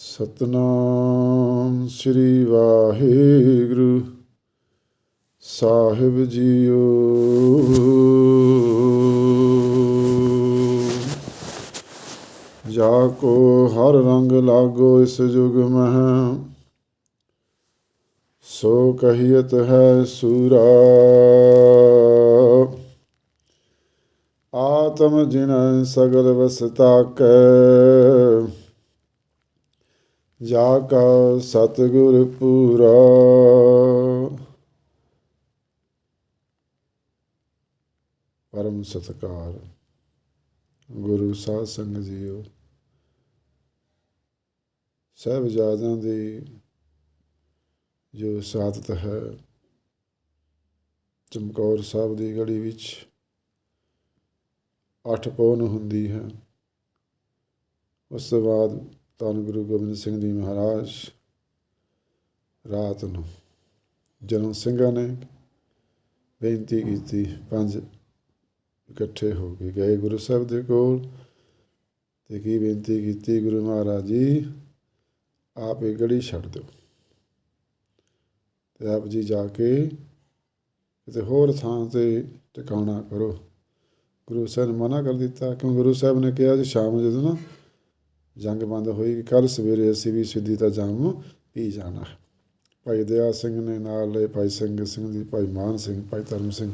ਸਤਨਾਮ ਸ੍ਰੀ ਵਾਹਿਗੁਰੂ। ਸਾਹਿਬ ਜੀਓ। ਜਾ ਕੋ ਹਰ ਰੰਗ ਲਾਗੋ ਇਸ ਜੁਗ ਮਹਿ। ਸੋ ਕਹੀਤ ਹੈ ਸੂਰਾ। ਆਤਮ ਜਿਨ ਸਗਲ ਵਸਤਾ ਕੈ ਜਾ ਕਾ ਸਤਿਗੁਰ ਪੂਰਾ। ਪਰਮ ਸਤਕਾਰ ਗੁਰੂ ਸਾਧ ਸੰਗਤ ਜੀਓ। ਸਾਹਿਬਜ਼ਾਦਿਆਂ ਦੀ ਜੋ ਸਾਦਤ ਹੈ, ਚਮਕੌਰ ਸਾਹਿਬ ਦੀ ਗੜੀ ਵਿੱਚ ਅੱਠ ਪੌਨ ਹੁੰਦੀ ਹੈ। ਉਸ ਤੋਂ ਬਾਅਦ ਧੰਨ ਗੁਰੂ ਗੋਬਿੰਦ ਸਿੰਘ ਜੀ ਮਹਾਰਾਜ, ਰਾਤ ਨੂੰ ਜਦੋਂ ਸਿੰਘਾਂ ਨੇ ਬੇਨਤੀ ਕੀਤੀ, ਪੰਜ ਇਕੱਠੇ ਹੋ ਕੇ ਗਏ ਗੁਰੂ ਸਾਹਿਬ ਦੇ ਕੋਲ ਤੇ ਕੀ ਬੇਨਤੀ ਕੀਤੀ ਗੁਰੂ ਮਹਾਰਾਜ ਜੀ, ਆਪ ਇਹ ਗੜੀ ਛੱਡ ਦਿਓ ਤੇ ਆਪ ਜੀ ਜਾ ਕੇ ਕਿਤੇ ਹੋਰ ਥਾਂ ਤੇ ਟਿਕਾਣਾ ਕਰੋ। ਗੁਰੂ ਸਾਹਿਬ ਨੇ ਮਨਾ ਕਰ ਦਿੱਤਾ, ਕਿਉਂ ਗੁਰੂ ਸਾਹਿਬ ਨੇ ਕਿਹਾ ਜੀ ਸ਼ਾਮ ਜਦੋਂ ਨਾ ਜੰਗ ਬੰਦ ਹੋਈ ਕੱਲ ਸਵੇਰੇ ਅਸੀਂ ਵੀ ਸਿੱਧੀ ਦਾ ਜਾਮ ਪੀ ਜਾਣਾ। ਭਾਈ ਦਇਆ ਸਿੰਘ ਨੇ ਨਾਲ ਲਏ ਭਾਈ ਸਿੰਘ ਸਿੰਘ ਜੀ ਭਾਈ ਮਾਨ ਸਿੰਘ, ਭਾਈ ਧਰਮ ਸਿੰਘ,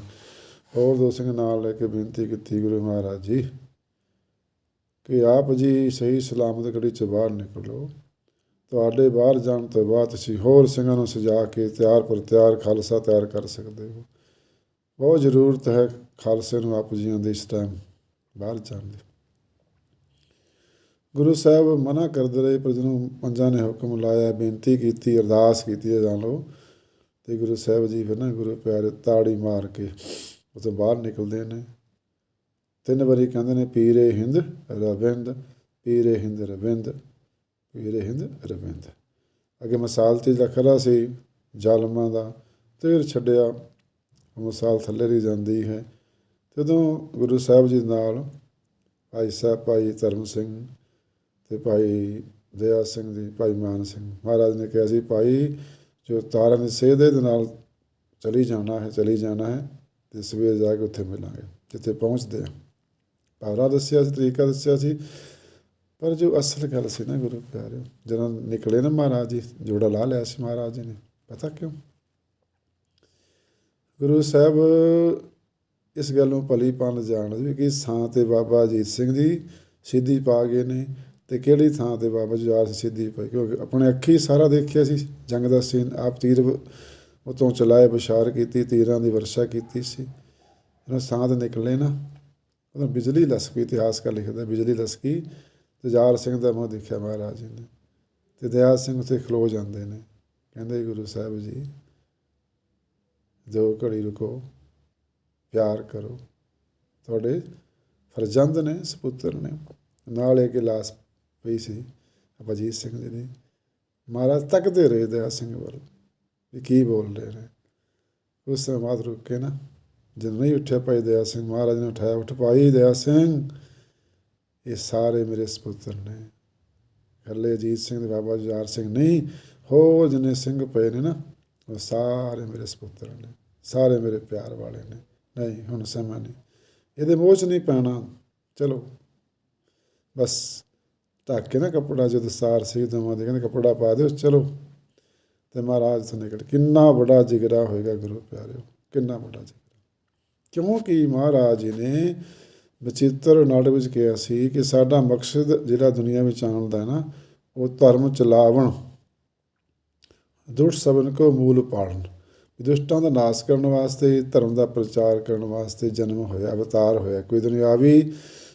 ਹੋਰ ਦੋ ਸਿੰਘ ਨਾਲ ਲੈ ਕੇ ਬੇਨਤੀ ਕੀਤੀ ਗੁਰੂ ਮਹਾਰਾਜ ਜੀ, ਕਿ ਆਪ ਜੀ ਸਹੀ ਸਲਾਮਤ ਘੜੀ ਚ ਬਾਹਰ ਨਿਕਲੋ। ਤੁਹਾਡੇ ਬਾਹਰ ਜਾਣ ਤੋਂ ਬਾਅਦ ਤੁਸੀਂ ਹੋਰ ਸਿੰਘਾਂ ਨੂੰ ਸਜਾ ਕੇ ਤਿਆਰ ਪਰ ਤਿਆਰ ਖਾਲਸਾ ਤਿਆਰ ਕਰ ਸਕਦੇ ਹੋ। ਬਹੁਤ ਜ਼ਰੂਰਤ ਹੈ ਖਾਲਸੇ ਨੂੰ ਆਪ ਜੀਆਂ ਦੇ ਇਸ ਟਾਈਮ ਬਾਹਰ ਜਾਣ ਦੀ। ਗੁਰੂ ਸਾਹਿਬ ਮਨਾ ਕਰਦੇ ਰਹੇ, ਪਰ ਜਦੋਂ ਪੰਜਾਂ ਨੇ ਹੁਕਮ ਲਾਇਆ, ਬੇਨਤੀ ਕੀਤੀ, ਅਰਦਾਸ ਕੀਤੀ ਜਾਣ ਲਓ। ਤੇ ਗੁਰੂ ਸਾਹਿਬ ਜੀ ਫਿਰ ਨਾ ਗੁਰੂ ਪਿਆਰੇ ਤਾੜੀ ਮਾਰ ਕੇ ਉਤੋਂ ਬਾਹਰ ਨਿਕਲਦੇ ਨੇ। ਤਿੰਨ ਵਾਰੀ ਕਹਿੰਦੇ ਨੇ, ਪੀਰੇ ਹਿੰਦ ਰਵਿੰਦ, ਪੀਰੇ ਹਿੰਦ ਰਵਿੰਦ, ਪੀਰੇ ਹਿੰਦ ਰਵਿੰਦ। ਅੱਗੇ ਮਿਸਾਲ ਤੇ ਲਖਰਾ ਸੀ, ਜ਼ਾਲਮਾਂ ਦਾ ਤੇਰ ਛੱਡਿਆ। ਉਹ ਮਿਸਾਲ ਥੱਲੇ ਰਹੀ ਜਾਂਦੀ ਹੈ। ਜਦੋਂ ਗੁਰੂ ਸਾਹਿਬ ਜੀ ਨਾਲ ਭਾਈ ਸਾਹਿਬ, ਭਾਈ ਧਰਮ ਸਿੰਘ ਤੇ ਭਾਈ ਦਇਆ ਸਿੰਘ ਜੀ, ਭਾਈ ਮਾਨ ਸਿੰਘ ਮਹਾਰਾਜ ਨੇ ਕਿਹਾ ਸੀ, ਭਾਈ, ਜੋ ਤਾਰਾਂ ਦੀ ਸੇਧ ਦੇ ਨਾਲ ਚਲੀ ਜਾਣਾ ਹੈ, ਚਲੀ ਜਾਣਾ ਹੈ ਤੇ ਸਵੇਰ ਜਾ ਕੇ ਉੱਥੇ ਮਿਲਾਂਗੇ। ਜਿੱਥੇ ਪਹੁੰਚਦੇ ਆ ਪਾਵਰਾ ਦੱਸਿਆ ਸੀ, ਤਰੀਕਾ ਦੱਸਿਆ ਸੀ, ਪਰ ਜੋ ਅਸਲ ਗੱਲ ਸੀ ਨਾ ਗੁਰੂ ਪਿਆਰਿਓ ਜਦੋਂ ਨਿਕਲੇ ਨਾ ਮਹਾਰਾਜ ਜੀ, ਜੋੜਾ ਲਾ ਲਿਆ ਸੀ ਮਹਾਰਾਜ ਜੀ ਨੇ, ਪਤਾ ਕਿਉਂ? ਗੁਰੂ ਸਾਹਿਬ ਇਸ ਗੱਲ ਨੂੰ ਭਲੀ ਪੰਨ ਜਾਣਦੇ ਵੀ ਕਿ ਸਾਂ ਤੇ ਬਾਬਾ ਅਜੀਤ ਸਿੰਘ ਜੀ ਸਿੱਧੀ ਪਾ ਗਏ ਨੇ ਤੇ ਕਿਹੜੀ ਥਾਂ ਤੇ ਬਾਬਾ ਜੁਝਾਰ ਸਿੱਧੀ ਪਈ ਕਿਉਂਕਿ ਆਪਣੇ ਅੱਖੀ ਸਾਰਾ ਦੇਖਿਆ ਸੀ, ਜੰਗ ਦਾ ਸੀਨ, ਆਪ ਤੀਰ ਉਤੋਂ ਚਲਾਏ, ਬਸ਼ਾਰ ਕੀਤੀ, ਤੀਰਾਂ ਦੀ ਵਰਸ਼ਾ ਕੀਤੀ ਸੀ। ਜਦੋਂ ਸਾਂ ਨਿਕਲੇ ਨਾ ਉਦੋਂ ਬਿਜਲੀ ਲਸਕੀ ਇਤਿਹਾਸਕਾਰ ਲਿਖਦਾ ਬਿਜਲੀ ਲਸਕੀ ਤਜਾਰ ਸਿੰਘ ਦਾ ਮੂੰਹ ਦੇਖਿਆ ਮਹਾਰਾਜ ਜੀ ਨੇ। ਤੇ ਦਇਆ ਸਿੰਘ ਉੱਥੇ ਖਲੋ ਜਾਂਦੇ ਨੇ। ਕਹਿੰਦੇ ਗੁਰੂ ਸਾਹਿਬ ਜੀ, ਜੋ ਘੜੀ ਰੁਕੋ, ਪਿਆਰ ਕਰੋ। ਤੁਹਾਡੇ ਫਰਜ਼ੰਦ ਨੇ, ਸਪੁੱਤਰ ਨੇ। ਨਾਲ ਇੱਕ ਲਾਸ ਪਈ ਸੀ। ਅਜੀਤ ਸਿੰਘ ਜੀ ਦੀ ਮਹਾਰਾਜ ਤੱਕਦੇ ਰਹੇ ਦਇਆ ਸਿੰਘ ਵੱਲ ਵੀ ਕੀ ਬੋਲ ਰਹੇ ਨੇ। ਉਸ ਤੋਂ ਬਾਅਦ ਰੁਕ ਕੇ ਨਾ ਜਦੋਂ ਨਹੀਂ ਉੱਠਿਆ ਭਾਈ ਦਇਆ ਸਿੰਘ, ਮਹਾਰਾਜ ਨੇ ਉਠਾਇਆ, ਉੱਠ ਭਾਈ ਦਇਆ ਸਿੰਘ, ਇਹ ਸਾਰੇ ਮੇਰੇ ਸਪੁੱਤਰ ਨੇ। ਹੱਲੇ ਅਜੀਤ ਸਿੰਘ ਦੇ ਬਾਬਾ ਜੁਝਾਰ ਸਿੰਘ ਨਹੀਂ, ਹੋ ਜਿੰਨੇ ਸਿੰਘ ਪਏ ਨੇ ਨਾ, ਉਹ ਸਾਰੇ ਮੇਰੇ ਸਪੁੱਤਰ ਨੇ, ਸਾਰੇ ਮੇਰੇ ਪਿਆਰ ਵਾਲੇ ਨੇ। ਨਹੀਂ, ਹੁਣ ਸਮਾਂ ਨਹੀਂ। ਇਹਦੇ ਮੋਹ 'ਚ ਨਹੀਂ ਪੈਣਾ। ਚਲੋ, ਬਸ ਢੱਕ ਕੇ ਨਾ ਕੱਪੜਾ ਜਦੋਂ ਦਸਤਾਰ ਸੀ ਦਮਾਂ ਦੇ, ਕਹਿੰਦੇ ਕੱਪੜਾ ਪਾ ਦਿਓ, ਚਲੋ। ਤੇ ਮਹਾਰਾਜ ਤੋਂ ਨਿਕਲ, ਕਿੰਨਾ ਵੱਡਾ ਜਿਗਰਾ ਹੋਏਗਾ ਗੁਰੂ ਪਿਆਰਿਓ, ਕਿੰਨਾ ਵੱਡਾ ਜਿਗਰਾ। ਕਿਉਂਕਿ ਮਹਾਰਾਜ ਜੀ ਨੇ ਬਚਿੱਤਰ ਨਾਟਕ ਵਿੱਚ ਕਿਹਾ ਸੀ ਕਿ ਸਾਡਾ ਮਕਸਦ ਜਿਹੜਾ ਦੁਨੀਆ ਵਿੱਚ ਆਉਣ ਦਾ ਹੈ ਨਾ, ਉਹ ਧਰਮ ਚਲਾਵਣ ਦੁਸ਼ਟ ਸਬਨ ਕੋ ਮੂਲ ਪਾੜਨ। ਦੁਸ਼ਟਾਂ ਦਾ ਨਾਸ਼ ਕਰਨ ਵਾਸਤੇ, ਧਰਮ ਦਾ ਪ੍ਰਚਾਰ ਕਰਨ ਵਾਸਤੇ ਜਨਮ ਹੋਇਆ, ਅਵਤਾਰ ਹੋਇਆ। ਕੋਈ ਦੁਨਿਆਵੀ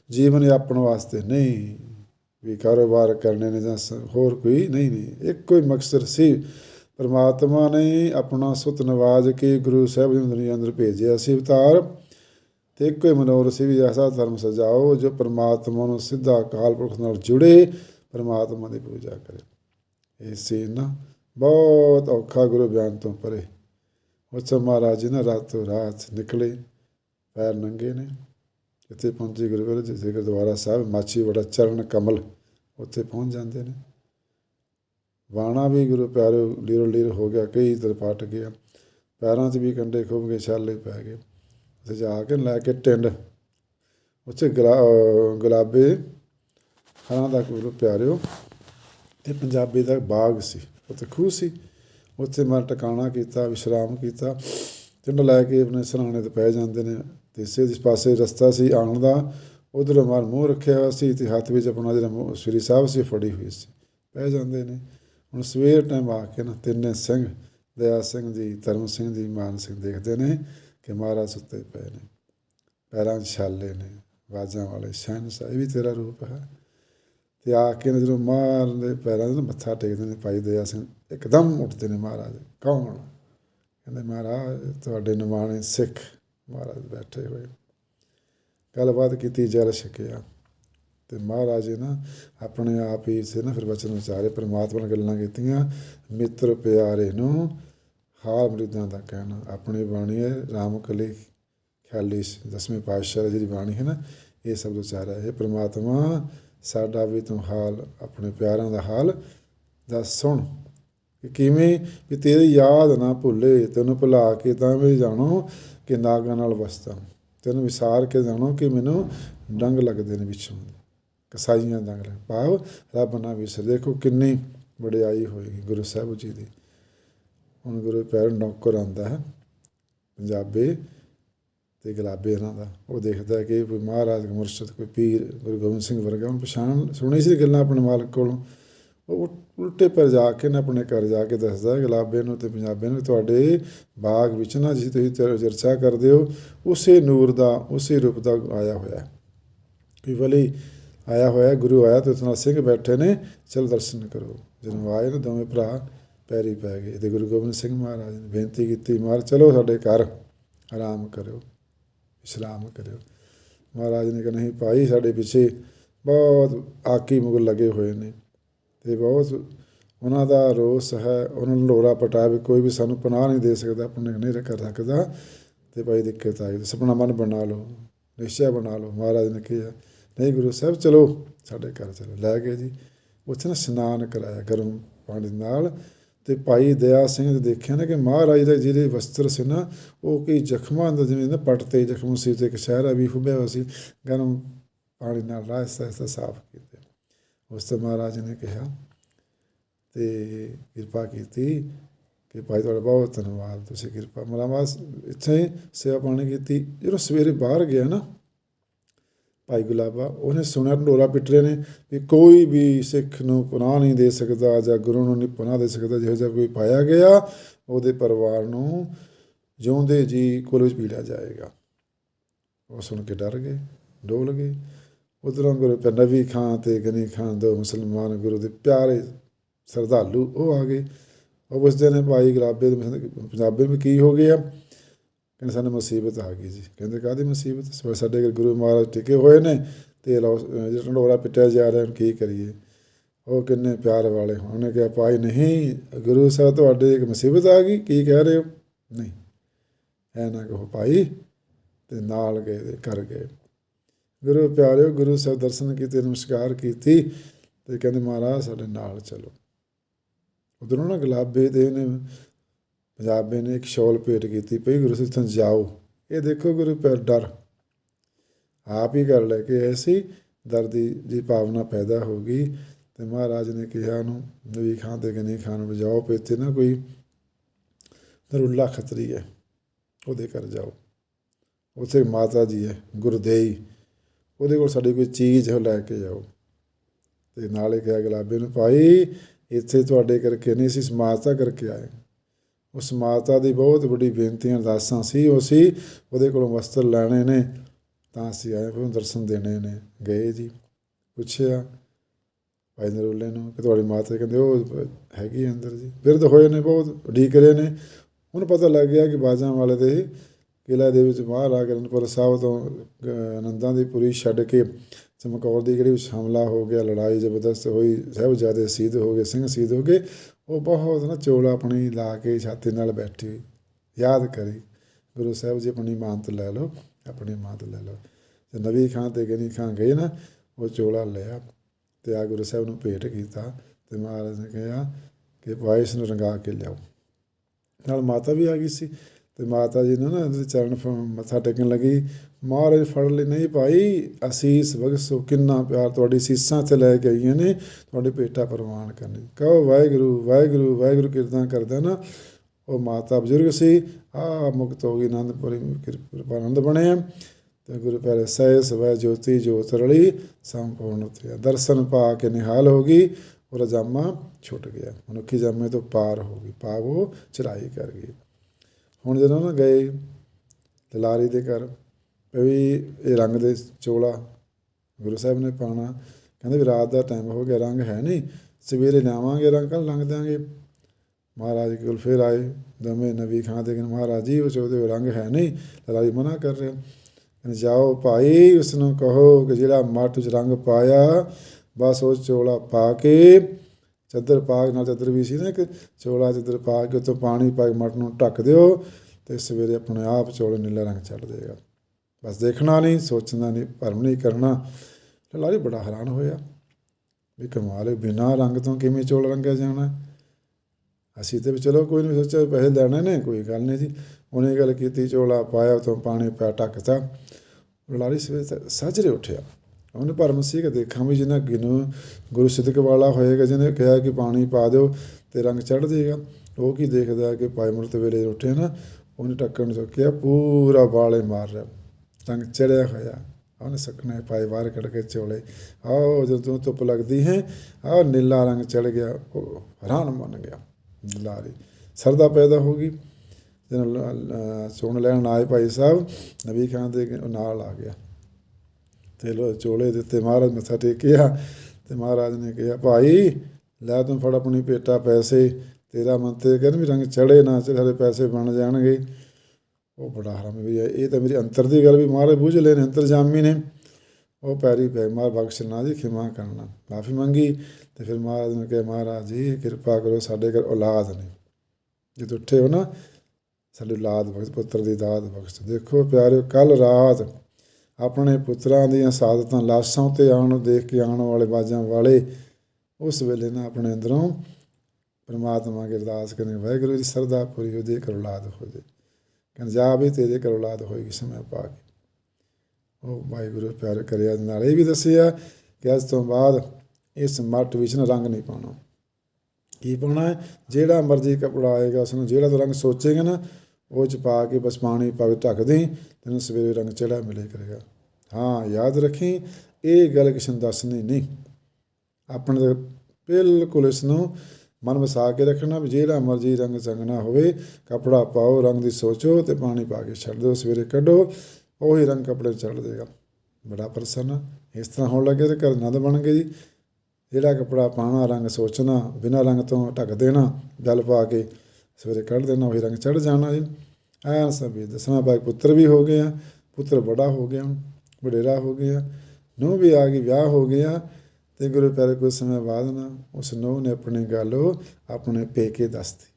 ਜੀਵਨ ਯਾਪਨ ਵਾਸਤੇ ਨਹੀਂ। ਵੀ ਕਾਰੋਬਾਰ ਕਰਨੇ ਨੇ ਜਾਂ ਹੋਰ ਕੋਈ? ਨਹੀਂ ਨਹੀਂ। ਇੱਕੋ ਹੀ ਮਕਸਦ ਸੀ। ਪਰਮਾਤਮਾ ਨੇ ਆਪਣਾ ਸੁਤ ਨਵਾਜ ਕੇ ਗੁਰੂ ਸਾਹਿਬ ਜੀ ਨੂੰ ਦੁਨੀਆ ਅੰਦਰ ਭੇਜਿਆ ਸੀ ਅਵਤਾਰ। ਤੇ ਇੱਕੋ ਹੀ ਮਨੋਰਥ ਸੀ ਵੀ ਐਸਾ ਧਰਮ ਸਜਾਓ ਜੋ ਪਰਮਾਤਮਾ ਨੂੰ ਸਿੱਧਾ ਅਕਾਲ ਪੁਰਖ ਨਾਲ ਜੁੜੇ, ਪਰਮਾਤਮਾ ਦੀ ਪੂਜਾ ਕਰੇ। ਇਹ ਸੀ ਨਾ ਬਹੁਤ ਔਖਾ ਗੁਰੂ ਬਿਆਨ ਤੋਂ ਪਰੇ। ਉਸ ਮਹਾਰਾਜ ਜੀ ਨਾ ਰਾਤੋਂ ਰਾਤ ਨਿਕਲੇ, ਪੈਰ ਨੰਗੇ ਨੇ। ਇੱਥੇ ਪਹੁੰਚੇ ਗੁਰੂਵਾਰ ਜੀ ਦੇ ਗੁਰਦੁਆਰਾ ਸਾਹਿਬ, ਮਾਛੀ ਬੜਾ ਚਰਨ ਕਮਲ, ਉੱਥੇ ਪਹੁੰਚ ਜਾਂਦੇ ਨੇ। ਵਾਣਾ ਵੀ ਗੁਰੂ ਪਿਆਰਿਓ, ਲੀਰੋ ਲੀਰ ਹੋ ਗਿਆ, ਕਈ ਦਰ ਪਟ ਗਿਆ। ਪੈਰਾਂ 'ਚ ਵੀ ਕੰਡੇ ਖੁੱਭ ਗਏ, ਛਾਲੇ ਪੈ ਗਏ। ਉੱਥੇ ਜਾ ਕੇ ਲੈ ਕੇ ਟਿੰਡ, ਉੱਥੇ ਗੁਲਾ ਗੁਲਾਬੇ, ਹਰਾਂ ਦਾ ਗੁਰੂ ਪਿਆਰਿਓ, ਤੇ ਪੰਜਾਬੀ ਦਾ ਬਾਗ ਸੀ, ਉੱਥੇ ਖੂਹ ਸੀ। ਉੱਥੇ ਮੈਂ ਟਿਕਾਣਾ ਕੀਤਾ, ਵਿਸ਼ਰਾਮ ਕੀਤਾ, ਟਿੰਡ ਲੈ ਕੇ ਆਪਣੇ ਸਰਾਣੇ ਤੇ ਪੈ ਜਾਂਦੇ ਨੇ। ਤੇ ਇਸੇ ਜਿਸ ਪਾਸੇ ਰਸਤਾ ਸੀ ਆਉਣ ਦਾ, ਉਧਰ ਮਾਰ ਮੂੰਹ ਰੱਖਿਆ ਹੋਇਆ ਸੀ ਤੇ ਹੱਥ ਵਿੱਚ ਆਪਣਾ ਜਿਹੜਾ ਸ੍ਰੀ ਸਾਹਿਬ ਸੀ ਫੜੀ ਹੋਈ ਸੀ। ਪੈ ਜਾਂਦੇ ਨੇ। ਹੁਣ ਸਵੇਰ ਟਾਈਮ ਆ ਕੇ ਨਾ ਤਿੰਨੇ ਸਿੰਘ, ਦਇਆ ਸਿੰਘ ਜੀ, ਧਰਮ ਸਿੰਘ ਜੀ, ਮਾਨ ਸਿੰਘ ਦੇਖਦੇ ਨੇ ਕਿ ਮਹਾਰਾਜ ਸੁੱਤੇ ਪਏ ਨੇ। ਪੈਰਾਂ ਛਾਲੇ ਨੇ ਬਾਜਾਂ ਵਾਲੇ ਸ਼ਹਿਨशाह, ਇਹ ਵੀ ਤੇਰਾ ਰੂਪ ਹੈ। ਤੇ ਆ ਕੇ ਨਾ ਜਦੋਂ ਮਹਾਰਾਜ ਦੇ ਪੈਰਾਂ 'ਤੇ ਨਾ ਮੱਥਾ ਟੇਕਦੇ ਨੇ ਭਾਈ ਦਇਆ ਸਿੰਘ, ਇੱਕਦਮ ਉੱਠਦੇ ਨੇ ਮਹਾਰਾਜ। ਕੌਣ? ਕਹਿੰਦੇ, ਮਹਾਰਾਜ, ਤੁਹਾਡੇ ਨਿਮਾਣੇ ਸਿੱਖ ਮਹਾਰਾਜ ਬੈਠੇ ਹੋਏ। ਗੱਲਬਾਤ ਕੀਤੀ, ਜਲ ਛਕਿਆ। ਤੇ ਮਹਾਰਾਜ ਜੀ ਨਾ ਆਪਣੇ ਆਪ ਹੀ ਸੇ ਨਾ ਫਿਰ ਬਚਨ ਵਿਚਾਰੇ, ਪ੍ਰਮਾਤਮਾ ਨਾਲ ਗੱਲਾਂ ਕੀਤੀਆਂ, ਮਿੱਤਰ ਪਿਆਰੇ ਨੂੰ ਹਾਲ ਮਰੀਦਾਂ ਦਾ ਕਹਿਣਾ। ਆਪਣੀ ਬਾਣੀ ਹੈ ਰਾਮਕਲੀ ਖਿਆਲੀ ਦਸਵੇਂ ਪਾਤਸ਼ਾਹ ਦੀ ਜਿਹੜੀ ਬਾਣੀ ਹੈ ਨਾ, ਇਹ ਸ਼ਬਦ ਉਚਾਰਿਆ ਹੈ। ਪ੍ਰਮਾਤਮਾ ਸਾਡਾ ਵੀ ਤੂੰ ਹਾਲ, ਆਪਣੇ ਪਿਆਰਿਆਂ ਦਾ ਹਾਲ ਦੱਸ ਸੁਣ। ਕਿ ਕਿਵੇਂ ਵੀ ਤੇਰੀ ਯਾਦ ਨਾ ਭੁੱਲੇ, ਤੈਨੂੰ ਭੁਲਾ ਕੇ ਤਾਂ ਵੀ ਜਾਣੋ ਕਿ ਨਾਗਾਂ ਨਾਲ ਵਸਦਾ। ਤੈਨੂੰ ਵਿਸਾਰ ਕੇ ਜਾਣੋ ਕਿ ਮੈਨੂੰ ਡੰਗ ਲੱਗਦੇ ਨੇ ਵਿੱਚੋਂ। ਕਸਾਈਆਂ ਡੰਗ ਲੱਗ ਭਾਵ ਰੱਬ ਨਾ ਵਿਸਰ। ਦੇਖੋ ਕਿੰਨੀ ਵਡਿਆਈ ਹੋਏਗੀ ਗੁਰੂ ਸਾਹਿਬ ਜੀ ਦੀ। ਹੁਣ ਗੁਰੂ ਪਿਆਰ ਨੌਕਰ ਆਉਂਦਾ ਹੈ। ਪੰਜਾਬੇ ਤੇ ਗੁਲਾਬੀ ਇਹਨਾਂ ਦਾ। ਉਹ ਦੇਖਦਾ ਕਿ ਕੋਈ ਮਹਾਰਾਜ, ਮੁਰਸ਼ਦ, ਕੋਈ ਪੀਰ, ਗੁਰੂ ਗੋਬਿੰਦ ਸਿੰਘ ਵਰਗਾ। ਉਹਨੂੰ ਪਛਾਣ, ਸੁਣੀ ਸੀ ਗੱਲਾਂ ਆਪਣੇ ਮਾਲਕ ਕੋਲੋਂ। ਉਹ ਉਲ- ਉਲਟੇ ਪਰ ਜਾ ਕੇ ਨਾ ਆਪਣੇ ਘਰ ਜਾ ਕੇ ਦੱਸਦਾ ਗੁਲਾਬੇ ਨੂੰ ਤੇ ਪੰਜਾਬੀ ਨੂੰ ਤੁਹਾਡੇ ਬਾਗ ਵਿੱਚ ਨਾ ਜਿਸ ਤੁਸੀਂ ਚਰ- ਚਰਚਾ ਕਰਦੇ ਹੋ, ਉਸੇ ਨੂਰ ਦਾ, ਉਸੇ ਰੂਪ ਦਾ ਆਇਆ ਹੋਇਆ ਹੈ। ਵੀ ਵਲੀ ਆਇਆ ਹੋਇਆ ਗੁਰੂ ਆਇਆ ਤੇ ਉਸ ਨਾਲ ਸਿੰਘ ਬੈਠੇ ਨੇ, ਚਲ ਦਰਸ਼ਨ ਕਰੋ। ਜਦੋਂ ਆਏ ਨਾ ਦੋਵੇਂ ਭਰਾ, ਪੈਰੀ ਪੈ ਗਏ। ਤੇ ਗੁਰੂ ਗੋਬਿੰਦ ਸਿੰਘ ਮਹਾਰਾਜ ਨੇ ਬੇਨਤੀ ਕੀਤੀ ਮਾਰ ਚਲੋ ਸਾਡੇ ਘਰ, ਆਰਾਮ ਕਰਿਓ, ਵਿਸ਼ਰਾਮ ਕਰਿਓ। ਮਹਾਰਾਜ ਨੇ ਕਿਹਾ, ਨਹੀਂ ਭਾਈ, ਸਾਡੇ ਪਿੱਛੇ ਬਹੁਤ ਆਕੀ ਮੁਗਲ ਲੱਗੇ ਹੋਏ ਨੇ। ਅਤੇ ਬਹੁਤ ਉਹਨਾਂ ਦਾ ਰੋਸ ਹੈ, ਉਹਨਾਂ ਨੂੰ ਲੋੜਾ ਪਟਾ ਵੀ ਕੋਈ ਵੀ ਸਾਨੂੰ ਪਨਾਹ ਨਹੀਂ ਦੇ ਸਕਦਾ ਆਪਣੇ ਨਹੀਂ ਕਰ ਸਕਦਾ। ਅਤੇ ਭਾਈ ਦਿੱਕਤ ਆਈ ਤੁਸੀਂ ਆਪਣਾ ਮਨ ਬਣਾ ਲਓ, ਨਿਸ਼ਚੈ ਬਣਾ ਲਓ। ਮਹਾਰਾਜ ਨੇ ਕਿਹਾ, ਨਹੀਂ ਗੁਰੂ ਸਾਹਿਬ, ਚਲੋ, ਸਾਡੇ ਘਰ ਚਲੋ, ਲੈ ਗਏ ਜੀ। ਉੱਥੇ ਨਾ ਇਸ਼ਨਾਨ ਕਰਾਇਆ ਗਰਮ ਪਾਣੀ ਨਾਲ। ਤੇ ਭਾਈ ਦਇਆ ਸਿੰਘ ਨੇ ਦੇਖਿਆ ਨਾ ਕਿ ਮਹਾਰਾਜ ਦੇ ਜਿਹੜੇ ਵਸਤਰ ਸੀ ਨਾ, ਉਹ ਕਈ ਜ਼ਖਮਾਂ ਦਾ, ਜਿਵੇਂ ਨਾ ਪੱਟ ਤੇ ਜ਼ਖਮ ਸੀ, ਤੇ ਇੱਕ ਸ਼ਹਿਰਾ ਵੀ ਫੁੱਬਿਆ ਹੋਇਆ ਸੀ। ਗਰਮ ਪਾਣੀ ਨਾਲ ਰਾਸਤਾ ਸਾਫ਼ ਕੀਤਾ। ਉਸ 'ਤੇ ਮਹਾਰਾਜ ਨੇ ਕਿਹਾ ਤੇ ਕਿਰਪਾ ਕੀਤੀ ਕਿ ਭਾਈ ਤੁਹਾਡਾ ਬਹੁਤ ਧੰਨਵਾਦ, ਤੁਸੀਂ ਕਿਰਪਾ ਮਲਾਵਾਸ ਇੱਥੇ ਸੇਵਾ ਪਾਣੀ ਕੀਤੀ। ਜਦੋਂ ਸਵੇਰੇ ਬਾਹਰ ਗਿਆ ਨਾ ਭਾਈ ਗੁਲਾਬਾ, ਉਹਨੇ ਸੁਣਿਆ ਢੋਲਾ ਪਿੱਟ ਨੇ ਵੀ ਕੋਈ ਵੀ ਸਿੱਖ ਨੂੰ ਪੁਨਾਹ ਨਹੀਂ ਦੇ ਸਕਦਾ ਜਾਂ ਗੁਰੂ ਨੂੰ ਨਹੀਂ ਪੁਨਾਹ ਦੇ ਸਕਦਾ, ਜਿਹੋ ਜਿਹਾ ਕੋਈ ਪਾਇਆ ਗਿਆ, ਉਹਦੇ ਪਰਿਵਾਰ ਨੂੰ ਜਿਉਂਦੇ ਜੀ, ਕੋਲ ਵਿੱਚ ਪੀੜਿਆ ਜਾਏਗਾ। ਉਹ ਸੁਣ ਕੇ ਡਰ ਗਏ, ਡੋਲ ਗਏ। ਉਧਰੋਂ ਗੁਰੂ ਪੈ ਨਬੀ ਖਾਂ ਤੇ ਗਨੀ ਖਾਂ ਦੋ ਮੁਸਲਮਾਨ ਗੁਰੂ ਦੇ ਪਿਆਰੇ ਸਰਦਾਲੂ ਉਹ ਆ ਗਏ। ਉਹ ਪੁੱਛਦੇ ਨੇ, ਭਾਈ ਗੁਲਾਬੇ ਦੇ ਪੰਜਾਬੀ ਵਿੱਚ ਕੀ ਹੋ ਗਿਆ? ਕਹਿੰਦੇ, ਸਾਨੂੰ ਮੁਸੀਬਤ ਆ ਗਈ ਜੀ। ਕਹਿੰਦੇ, ਕਾਹਦੀ ਮੁਸੀਬਤ? ਸਾਡੇ ਗੁਰੂ ਮਹਾਰਾਜ ਟਿਕੇ ਹੋਏ ਨੇ ਤੇ ਜਿਹੜਾ ਢੰਡੋਰਾ ਪਿੱਟਿਆ ਜਾ ਰਿਹਾ ਕੀ ਕਰੀਏ? ਉਹ ਕਿੰਨੇ ਪਿਆਰ ਵਾਲੇ ਉਹਨੇ ਕਿਹਾ, ਭਾਈ ਨਹੀਂ, ਗੁਰੂ ਸਾਹਿਬ, ਤੁਹਾਡੇ ਇੱਕ ਮੁਸੀਬਤ ਆ ਗਈ, ਕੀ ਕਹਿ ਰਹੇ ਹੋ? ਨਹੀਂ, ਐ ਨਾ ਕਹੋ ਭਾਈ, ਤੇ ਨਾਲ ਗਏ ਤੇ ਕਰ ਗਏ। ਗੁਰੂ ਪਿਆਰਿਓ, ਗੁਰੂ ਸਾਹਿਬ ਦਰਸ਼ਨ ਕੀਤੇ, ਨਮਸਕਾਰ ਕੀਤੀ ਤੇ ਕਹਿੰਦੇ ਮਹਾਰਾਜ ਸਾਡੇ ਨਾਲ ਚਲੋ। ਉਧਰੋਂ ਨਾ ਗੁਲਾਬੇ ਦੇ ਨੇ ਪੰਜਾਬੀ ਨੇ ਇੱਕ ਸ਼ੌਲ ਭੇਟ ਕੀਤੀ, ਭਈ ਗੁਰੂ ਸਾਹਿਬ ਤੁਸੀਂ ਜਾਓ। ਇਹ ਦੇਖੋ ਗੁਰੂ ਪਿਆਰ, ਡਰ। ਆਪ ਹੀ ਕਰ ਲੈ ਕੇ ਐਸੀ ਦਰ ਦੀ ਜੀ ਭਾਵਨਾ ਪੈਦਾ ਹੋ ਗਈ ਤੇ ਮਹਾਰਾਜ ਨੇ ਕਿਹਾ ਉਹਨੂੰ, ਨਵੀ ਖਾਂ ਤੇ ਗਨੀ ਖਾਂ ਨੂੰ ਵਜਾਓ ਪੇ ਇੱਥੇ ਨਾ ਕੋਈ ਨਰੁੱਲਾ ਖਤਰੀ ਹੈ, ਉਹਦੇ ਘਰ ਜਾਓ। ਉੱਥੇ ਮਾਤਾ ਜੀ ਹੈ ਗੁਰਦੇਈ ਉਹਦੇ ਕੋਲ ਸਾਡੀ ਕੋਈ ਚੀਜ਼ ਹੈ ਲੈ ਕੇ ਜਾਓ। ਤੇ ਨਾਲੇ ਕਿਹਾ, ਗੁਲਾਬੇ ਨੂੰ, ਭਾਈ, ਇੱਥੇ ਤੁਹਾਡੇ ਕਰਕੇ ਨਹੀਂ ਸੀ ਸਮਾਜਤਾ ਕਰਕੇ ਆਏ ਉਸ ਮਾਤਾ ਦੀ ਬਹੁਤ ਵੱਡੀ ਬੇਨਤੀਆਂ ਅਰਦਾਸਾਂ ਸੀ, ਉਹ ਸੀ, ਉਹਦੇ ਕੋਲੋਂ ਵਸਤਰ ਲੈਣੇ ਨੇ, ਤਾਂ ਅਸੀਂ ਆਏ ਫਿਰ ਦਰਸ਼ਨ ਦੇਣੇ ਨੇ, ਗਏ ਜੀ। ਪੁੱਛਿਆ, ਭਾਈ ਨਰੂਲੇ ਨੂੰ ਕਿ ਤੁਹਾਡੀ ਮਾਤਾ ਕਹਿੰਦੇ, ਉਹ ਹੈਗੀ ਅੰਦਰ ਜੀ। ਬਿਰਧ ਹੋਏ ਨੇ ਬਹੁਤ, ਉਡੀਕ ਰਹੇ ਨੇ। ਉਹਨੂੰ ਪਤਾ ਲੱਗ ਗਿਆ ਕਿ ਬਾਜਾਂ ਵਾਲੇ ਦੇ ਕਿਲ੍ਹਾ ਦੇ ਵਿੱਚ ਮਹਾਰਾਜ ਅਨੰਦਪੁਰ ਸਾਹਿਬ ਤੋਂ ਆਨੰਦਾਂ ਦੀ ਪੁਰੀ ਛੱਡ ਕੇ ਚਮਕੌਰ ਦੀ ਜਿਹੜੀ ਵਿੱਚ ਹਮਲਾ ਹੋ ਗਿਆ, ਲੜਾਈ ਜ਼ਬਰਦਸਤ ਹੋਈ, ਸਾਹਿਬਜ਼ਾਦੇ ਸ਼ਹੀਦ ਹੋ ਗਏ, ਸਿੰਘ ਸ਼ਹੀਦ ਹੋ ਗਏ, ਉਹ ਬਹੁਤ ਨਾ ਚੋਲਾ ਆਪਣੀ ਲਾ ਕੇ ਛਾਤੀ ਨਾਲ ਬੈਠੀ। ਯਾਦ ਕਰੀ, ਗੁਰੂ ਸਾਹਿਬ ਜੀ ਆਪਣੀ ਮਾਨਤ ਲੈ ਲਓ, ਆਪਣੀ ਮਾਨਤ ਲੈ ਲਓ। ਤੇ ਨਵੀ ਖਾਂ ਤੇ ਗਨੀ ਖਾਂ ਗਏ ਨਾ, ਉਹ ਚੋਲਾ ਲਿਆ ਤੇ ਆ ਗੁਰੂ ਸਾਹਿਬ ਨੂੰ ਭੇਟ ਕੀਤਾ ਤੇ ਮਹਾਰਾਜ ਨੇ ਕਿਹਾ ਕਿ ਭਾਈ ਨੂੰ ਰੰਗਾ ਕੇ ਲਿਆਓ। ਨਾਲ ਮਾਤਾ ਵੀ ਆ ਗਈ ਸੀ। ਤੇ ਮਾਤਾ ਜੀ ਨੇ ਨਾ ਇਹਦੇ ਚਰਨ ਫ- ਮੱਥਾ ਟੇਕਣ ਲੱਗੀ, ਮਹਾਰਾਜ, ਫੜ ਲਈ ਨਹੀਂ ਭਾਈ ਅਸੀਸ ਬਖਸ਼ੋ ਕਿੰਨਾ ਪਿਆਰ ਤੁਹਾਡੀ ਸੀਸਾਂ ਤੇ ਲੈ ਕੇ ਆਈਆਂ ਨੇ, ਤੁਹਾਡੇ ਪੇਟਾ ਪ੍ਰਵਾਨ ਕਰਨੀ। ਕਹੋ, ਵਾਹਿਗੁਰੂ ਵਾਹਿਗੁਰੂ ਵਾਹਿਗੁਰੂ ਕਿਰਦਾਂ ਕਰਦਾ ਨਾ। ਉਹ ਮਾਤਾ ਬਜ਼ੁਰਗ ਸੀ ਆ ਮੁਕਤ ਹੋ ਗਈ, ਆਨੰਦਪੁਰੀ ਕਿਰਪਾ ਆਨੰਦ ਬਣਿਆ ਤੇ ਗੁਰੂ ਪਿਆਰੇ ਸਹਿ ਸਵੈ ਜੋਤੀ ਜੋਤ ਰਲੀ, ਸੰਪੂਰਨ ਤੇ ਦਰਸ਼ਨ ਪਾ ਕੇ ਨਿਹਾਲ ਹੋ ਗਈ ਔਰ ਜਾਮਾ ਛੁੱਟ ਗਿਆ। ਮਨੁੱਖੀ ਜਾਮੇ ਤੋਂ ਪਾਰ ਹੋ ਗਈ ਪਾਵੋ ਉਹ ਚੜਾਈ ਕਰ ਗਈ। ਹੁਣ ਜਦੋਂ ਨਾ ਗਏ ਲਾਰੀ ਦੇ ਘਰ ਵੀ ਇਹ ਰੰਗ ਦੇ ਚੋਲਾ ਗੁਰੂ ਸਾਹਿਬ ਨੇ ਪਾਉਣਾ। ਕਹਿੰਦੇ ਵੀ ਰਾਤ ਦਾ ਟਾਈਮ ਹੋ ਗਿਆ, ਰੰਗ ਹੈ ਨਹੀਂ। ਸਵੇਰੇ ਲਿਆਵਾਂਗੇ, ਰੰਗ ਕੱਲ ਰੰਗ ਦਿਆਂਗੇ। ਮਹਾਰਾਜ ਕੋਲ ਫਿਰ ਆਏ ਦਮੇ ਨਬੀ ਖਾਂ ਦੇ ਕਹਿੰਦੇ, ਮਹਾਰਾਜ ਜੀ ਉਹ ਉਹਦੇ ਰੰਗ ਹੈ ਨਹੀਂ। ਲਾਰੀ ਮਨਾ ਕਰ ਰਿਹਾ ਕਹਿੰਦੇ, ਜਾਓ ਭਾਈ ਉਸ ਨੂੰ ਕਹੋ ਕਿ ਜਿਹੜਾ ਮੱਟ 'ਚ ਰੰਗ ਪਾਇਆ, ਬਸ ਉਹ ਚੋਲਾ ਪਾ ਕੇ ਚੱਦਰ ਪਾ ਕੇ, ਨਾਲ ਚੱਦਰ ਵੀ ਸੀ ਨਾ ਇੱਕ ਚੋਲਾ ਚੱਦਰ ਪਾ ਕੇ ਉੱਤੋਂ ਪਾਣੀ ਪਾ ਕੇ ਮੱਠ ਨੂੰ ਢੱਕ ਦਿਓ ਤੇ ਸਵੇਰੇ ਆਪਣੇ ਆਪ ਚੋਲੇ ਨੀਲਾ ਰੰਗ ਚੜ ਜਾਏਗਾ। ਬਸ ਦੇਖਣਾ ਨਹੀਂ, ਸੋਚਣਾ ਨਹੀਂ, ਭਰਮ ਨਹੀਂ ਕਰਨਾ। ਲਾਲੀ ਬੜਾ ਹੈਰਾਨ ਹੋਇਆ ਵੀ ਕਮਾਲ ਹੈ, ਬਿਨਾਂ ਰੰਗ ਤੋਂ ਕਿਵੇਂ ਚੋਲ ਰੰਗਿਆ ਜਾਣਾ? ਅਸੀਂ ਤੇ ਵੀ ਚਲੋ ਕੋਈ ਨਹੀਂ ਸੋਚਿਆ, ਪੈਸੇ ਲੈਣੇ ਨੇ, ਕੋਈ ਗੱਲ ਨਹੀਂ ਸੀ। ਉਹਨੇ ਗੱਲ ਕੀਤੀ, ਚੋਲਾ ਪਾਇਆ ਉਤੋਂ ਪਾਣੀ ਪਿਆ ਢੱਕਤਾ। ਲਾਲੀ ਸਵੇਰੇ ਸਾਜਰੇ ਉੱਠਿਆ। ਉਹਨੇ ਭਰਮ ਸੀ ਕਿ ਦੇਖਾਂ ਵੀ ਜਿਹਨਾਂ ਗਿਨੂ ਗੁਰੂ ਸਿੱਧਕ ਵਾਲਾ ਹੋਏਗਾ, ਜਿਹਨੇ ਕਿਹਾ ਕਿ ਪਾਣੀ ਪਾ ਦਿਓ ਤੇ ਰੰਗ ਚੜ ਜਾਏਗਾ, ਉਹ ਕੀ ਦੇਖਦਾ ਕਿ ਪਾਈ ਮੁਰਤ ਵੇਲੇ ਉੱਠੇ ਨਾ, ਉਹਨੇ ਟੱਕਣ ਚੁੱਕਿਆ, ਪੂਰਾ ਵਾਲੇ ਮਾਰ ਰਿਹਾ ਰੰਗ ਚੜਿਆ ਹੋਇਆ। ਉਹਨੇ ਸਕਣੇ ਪਾਏ ਬਾਹਰ ਕੱਢ ਕੇ ਚੋਲੇ। ਆਓ ਜਦੋਂ ਧੁੱਪ ਲੱਗਦੀ ਹੈ ਆਹ ਨੀਲਾ ਰੰਗ ਚੜ ਗਿਆ, ਉਹ ਹੈਰਾਨ ਬਣ ਗਿਆ ਲਾਰੀ ਸਰਦਾ ਪੈਦਾ ਹੋ ਗਈ। ਜਦੋਂ ਸੁਣ ਲੈਣ ਆਏ ਭਾਈ ਸਾਹਿਬ, ਨਬੀ ਖਾਨ ਦੇ ਨਾਲ ਆ ਗਿਆ। ਤੇ ਲੋ ਚੋਲੇ ਦਿੱਤੇ ਮਹਾਰਾਜ ਮੱਥਾ ਟੇਕਿਆ ਤੇ ਮਹਾਰਾਜ ਨੇ ਕਿਹਾ, ਭਾਈ, ਲੈ ਤੂੰ ਫੜ ਆਪਣੀ ਪੇਟਾ ਪੈਸੇ, ਤੇਰਾ ਮਨ ਤੇ ਕਹਿੰਦੇ ਵੀ ਰੰਗ ਚੜੇ ਨਾ ਸਾਰੇ ਪੈਸੇ ਬਣ ਜਾਣਗੇ। ਉਹ ਬੜਾ ਹਰਮ ਵੀ ਇਹ ਤਾਂ ਮੇਰੀ ਅੰਤਰ ਦੀ ਗੱਲ ਵੀ ਮਹਾਰਾਜ ਬੁੱਝ ਲੈ ਅੰਤਰ ਜਾਮੀ ਨੇ। ਉਹ ਪੈਰੀ ਪੈ ਮਾਰ ਬਖਸ਼ਣਾ ਜੀ, ਖਿਮਾ ਕਰਨਾ, ਮਾਫੀ ਮੰਗੀ ਤੇ ਫਿਰ ਮਹਾਰਾਜ ਨੇ ਕਿਹਾ, ਮਹਾਰਾਜ ਜੀ, ਕਿਰਪਾ ਕਰੋ, ਸਾਡੇ ਘਰ ਔਲਾਦ ਨੇ। ਜਦ ਉੱਠੇ ਹੋ ਨਾ, ਸਾਡੇ ਔਲਾਦ ਬਖਸ਼, ਪੁੱਤਰ ਦੀ ਦਾਤ ਬਖਸ਼, ਦੇਖੋ ਪਿਆਰਿਓ ਕੱਲ ਰਾਤ ਆਪਣੇ ਪੁੱਤਰਾਂ ਦੀਆਂ ਸਾਦਤਾਂ, ਲਾਸ਼ਾਂ ਉੱਤੇ ਆਉਣ ਨੂੰ ਦੇਖ ਕੇ ਆਉਣ ਵਾਲੇ ਬਾਜਾਂ ਵਾਲੇ, ਉਸ ਵੇਲੇ ਨਾ ਆਪਣੇ ਅੰਦਰੋਂ ਪਰਮਾਤਮਾ ਅਗੇ ਅਰਦਾਸ ਕਰਨੇ, ਵਾਹਿਗੁਰੂ ਜੀ ਸਰਦਾ ਪੂਰੀ ਹੋ ਜੇ, ਕਰ ਔਲਾਦ ਹੋ ਜੇ। ਕਹਿੰਦੇ ਹੀ ਵੀ ਤੇਰੇ ਕਰ ਔਲਾਦ ਹੋਏਗੀ, ਸਮੇਂ ਪਾ ਕੇ। ਉਹ ਵਾਹਿਗੁਰੂ ਪਿਆਰ ਕਰਿਆ, ਨਾਲ ਇਹ ਵੀ ਦੱਸਿਆ ਕਿ ਅੱਜ ਤੋਂ ਬਾਅਦ ਇਸ ਮੱਠ ਵਿੱਚ ਨਾ ਰੰਗ ਨਹੀਂ ਪਾਉਣਾ। ਕੀ ਪਾਉਣਾ ਜਿਹੜਾ ਮਰਜ਼ੀ ਕਪੜਾ ਆਏਗਾ ਉਸ ਨੂੰ ਜਿਹੜਾ ਰੰਗ ਸੋਚੇਗਾ ਨਾ ਉਹ ਚ ਪਾ ਕੇ ਬਸ ਪਾਣੀ ਪਾ ਕੇ ਢੱਕ ਦੇ ਤੈਨੂੰ ਸਵੇਰੇ ਰੰਗ ਚੜਾ ਮਿਲੇ ਕਰੇਗਾ। ਹਾਂ, ਯਾਦ ਰੱਖੀ, ਇਹ ਗੱਲ ਕਿਸੇ ਨੂੰ ਦੱਸਣੀ ਨਹੀਂ। ਆਪਣੇ ਬਿਲਕੁਲ ਇਸ ਨੂੰ ਮਨ ਵਸਾ ਕੇ ਰੱਖਣਾ ਵੀ ਜਿਹੜਾ ਮਰਜ਼ੀ ਰੰਗ ਚੰਗਣਾ ਹੋਵੇ, ਕਪੜਾ ਪਾਓ, ਰੰਗ ਦੀ ਸੋਚੋ ਤੇ ਪਾਣੀ ਪਾ ਕੇ ਛੱਡ ਦਿਓ, ਸਵੇਰੇ ਕੱਢੋ, ਉਹੀ ਰੰਗ ਕਪੜੇ ਚੜ ਦੇਗਾ। ਬੜਾ ਪ੍ਰਸੰਨ, ਇਸ ਤਰ੍ਹਾਂ ਹੋਣ ਲੱਗੇ ਤੇ ਘਰ ਆਨੰਦ ਬਣ ਗਏ ਜੀ। ਜਿਹੜਾ ਕਪੜਾ ਪਾਣਾ ਰੰਗ ਸੋਚਣਾ, ਬਿਨਾਂ ਰੰਗ ਤੋਂ ਢੱਕ ਦੇਣਾ ਜਲ ਪਾ ਕੇ ਸਵੇਰੇ ਕੱਢ ਦੇਣਾ ਉਹੀ ਰੰਗ ਚੜ ਜਾਣਾ ਜੀ। ਐ ਸਭ ਦਸਵਾਂ ਭਾਈ ਪੁੱਤਰ ਵੀ ਹੋ ਗਿਆ ਪੁੱਤਰ ਬੜਾ ਹੋ ਗਿਆ, ਵਡੇਰਾ ਹੋ ਗਿਆ ਨੂੰ ਵੀ ਆ ਗਈ, ਵਿਆਹ ਹੋ ਗਿਆ। ਤੇ ਗੁਰੂ ਪਿਆਰੇ, ਕੁਝ ਸਮੇਂ ਬਾਅਦ ਨਾ ਉਸ ਨੂੰ ਨੇ ਆਪਣੀ ਗੱਲ ਆਪਣੇ ਪੇਕੇ ਦੱਸਤੀ।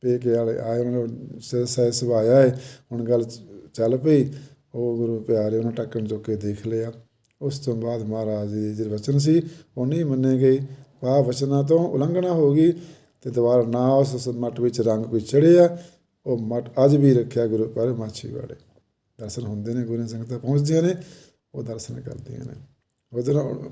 ਪੇਕੇ ਵਾਲੇ ਆਏ, ਉਹਨਾਂ ਨੂੰ ਸਹਿ ਸੁਭਾਇਆ ਹੈ ਹੁਣ ਗੱਲ ਚੱਲ ਪਈ। ਉਹ ਗੁਰੂ ਪਿਆਰੇ ਉਹਨਾਂ ਟੱਕਣ ਚੁੱਕ ਕੇ ਦੇਖ ਲਿਆ। ਉਸ ਤੋਂ ਬਾਅਦ ਮਹਾਰਾਜ ਜੀ ਦੇ ਜਿਹੜੇ ਵਚਨ ਸੀ, ਉਹ ਨਹੀਂ ਮੰਨੇ ਗਏ। ਪਾ ਵਚਨਾਂ ਤੋਂ ਉਲੰਘਣਾ ਹੋ ਗਈ। ਤੇ ਦੁਬਾਰਾ ਨਾ ਉਸ ਮੱਠ ਵਿੱਚ ਰੰਗ ਕੋਈ ਚੜਿਆ, ਉਹ ਮੱਠ ਅੱਜ ਵੀ ਰੱਖਿਆ ਗੁਰੂ ਪਰ ਮਾਛੀਵਾੜੇ ਦਰਸ਼ਨ ਹੁੰਦੇ ਨੇ ਗੁਰੂ ਸੰਗਤਾਂ ਪਹੁੰਚਦੀਆਂ ਨੇ, ਉਹ ਦਰਸ਼ਨ ਕਰਦੀਆਂ ਨੇ। ਉਹਦੇ ਨਾਲ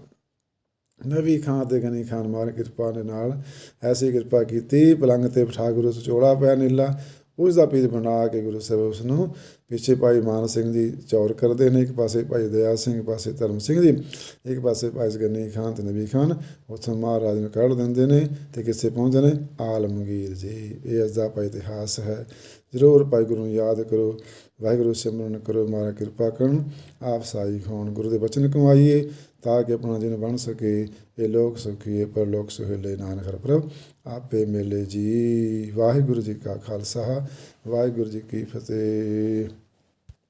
ਨਬੀ ਖਾਨ ਤੇ ਗਨੀ ਖਾਨ ਮਾਰ ਕਿਰਪਾ ਦੇ ਨਾਲ ਐਸੀ ਕਿਰਪਾ ਕੀਤੀ, ਪਲੰਗ ਤੇ ਬਿਠਾ ਗੁਰੂ ਚੋਲਾ ਪਿਆ ਨੀਲਾ ਉਸ ਦਾ ਪੀਰ ਬਣਾ ਕੇ ਗੁਰੂ ਸਾਹਿਬ ਉਸ ਨੂੰ ਪਿੱਛੇ ਭਾਈ ਮਾਨ ਸਿੰਘ ਜੀ ਚੌਰ ਕਰਦੇ ਨੇ, ਇੱਕ ਪਾਸੇ ਭਾਈ ਦਇਆ ਸਿੰਘ, ਇੱਕ ਪਾਸੇ ਧਰਮ ਸਿੰਘ ਜੀ ਇੱਕ ਪਾਸੇ ਭਾਈ ਗਨੀ ਖਾਨ ਤੇ ਨਬੀ ਖਾਨ, ਉੱਥੋਂ ਮਹਾਰਾਜ ਨੂੰ ਕੱਢ ਦਿੰਦੇ ਨੇ ਤੇ ਕਿਸੇ ਪਹੁੰਚਦੇ ਨੇ? ਆਲਮਗੀਰ ਜੀ। ਇਹ ਇਸ ਦਾ ਭਾਈ ਇਤਿਹਾਸ ਹੈ। ਜ਼ਰੂਰ ਭਾਈ ਗੁਰੂ ਨੂੰ ਯਾਦ ਕਰੋ, ਵਾਹਿਗੁਰੂ ਸਿਮਰਨ ਕਰੋ ਮਾਰਾ ਕਿਰਪਾ ਕਰਨ, ਆਪ ਸਾਈ ਹੋਣ, ਗੁਰੂ ਦੇ ਬਚਨ ਕਮਾਈਏ, ਤਾਂ ਕਿ ਆਪਣਾ ਜਨ ਬਣ ਸਕੇ। ਇਹ ਲੋਕ ਸੁਖੀਏ ਪਰ ਲੋਕ ਸੁਹੇਲੇ ਨਾਨਕ ਹਰ ਪ੍ਰਭ। ਆਪੇ ਮੇਲੇ ਜੀ। ਵਾਹਿਗੁਰੂ ਜੀ ਕਾ ਖਾਲਸਾ ਵਾਹਿਗੁਰੂ ਜੀ ਕੀ ਫਤਿਹ।